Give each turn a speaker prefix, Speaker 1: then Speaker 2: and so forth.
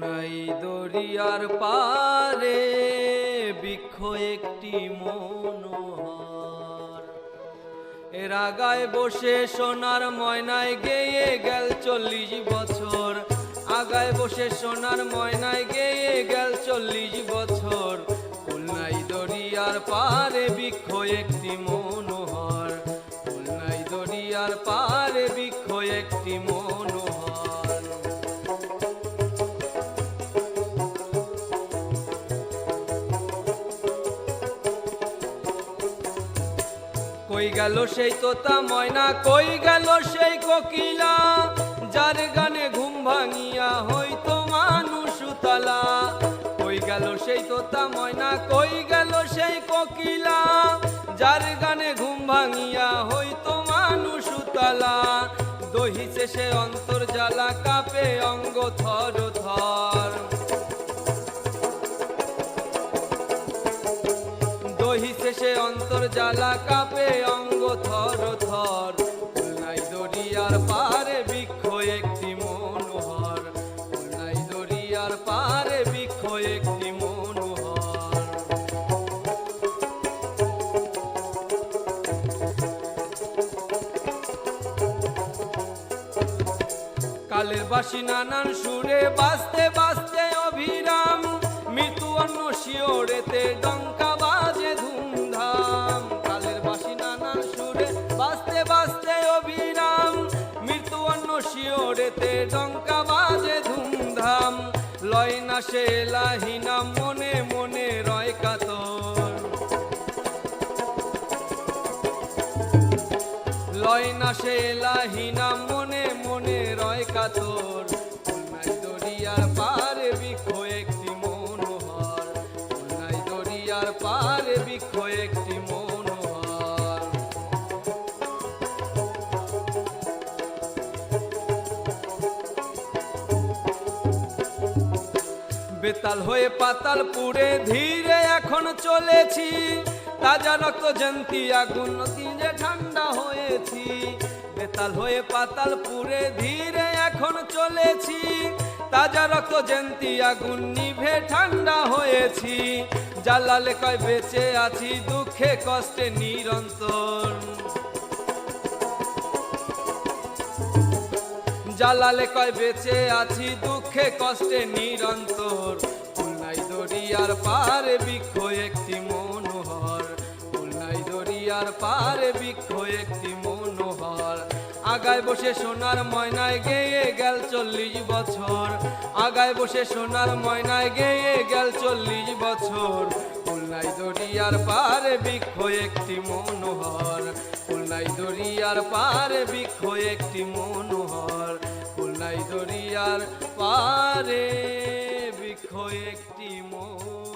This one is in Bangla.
Speaker 1: খুলনাই দরিয়ার পারে, বৃক্ষ একটি মনোহর। এর আগায় বসে সোনার ময়নায় গেয়ে গেল চল্লিশ বছর। আগায় বসে সোনার ময়নায় গেয়ে গেল চল্লিশ বছর। খুলনাই দরিয়ার পারে, বৃক্ষ একটি মনোহর। কই গেল সেই তোতা ময়না, কই গেল সেই কোকিলা? যার গানে ঘুম ভাঙিয়া হইতো মানুষ উতালা। কই গেল সেই তোতা ময়না, কই গেল সেই কোকিলা? যার গানে ঘুম ভাঙিয়া হইতো মানুষ উতালা। দহিছে সে অন্তর জ্বালা, কাপে অঙ্গ থর থর। দহিছে সে অন্তর জ্বালা, কাপে অঙ্গ থর থর। খুলনাই দরিয়ার পারে বৃক্ষ একটি মনোহর। দরিয়ার পারে বৃক্ষ একটি মনোহর। কালের বাসি নানান সুরে বাজতে শিওরেতে ডঙ্কা বাজে ধুমধাম। লয় না সে লাহিনা, মনে মনে রয় কাতর। লয় না সে লাহিনা, মনে মনে রয় কাতর। দরিয়ার পারে বৃক্ষ একটি মনোহর। খুলনাই দরিয়ার পারে বৃক্ষ একটি মনোহর। বেতাল হয়ে পাতাল পুড়ে ধীরে এখন চলেছি। তাজা রক্ত জয়ন্তী আগুন তীরে ঠান্ডা হয়েছি। বেতাল হয়ে পাতাল পুড়ে ধীরে এখন চলেছি। তাজা রক্ত জয়ন্তী আগুন নিভে ঠান্ডা হয়েছি। জালালে কয় বেঁচে আছি, দুঃখে কষ্টে নিরন্তর। জালালে কয়, বেঁচে আছি দুঃখে কষ্টে নিরন্তর। খুলনাই দরিয়ার পারে বৃক্ষ একটি মনোহর। খুলনাই দরিয়ার পারে বৃক্ষ একটি মনোহর। আগায় বসে সোনার ময়নায় গেয়ে গেল চল্লিশ বছর। আগায় বসে সোনার ময়নায় গেয়ে গেল চল্লিশ বছর। খুলনাই দরিয়ার পারে বৃক্ষ একটি মনোহর। খুলনাই দরিয়ার পারে বৃক্ষ একটি মনোহর। খুলনাই দরিয়ার পারে বৃক্ষ একটি মনোহর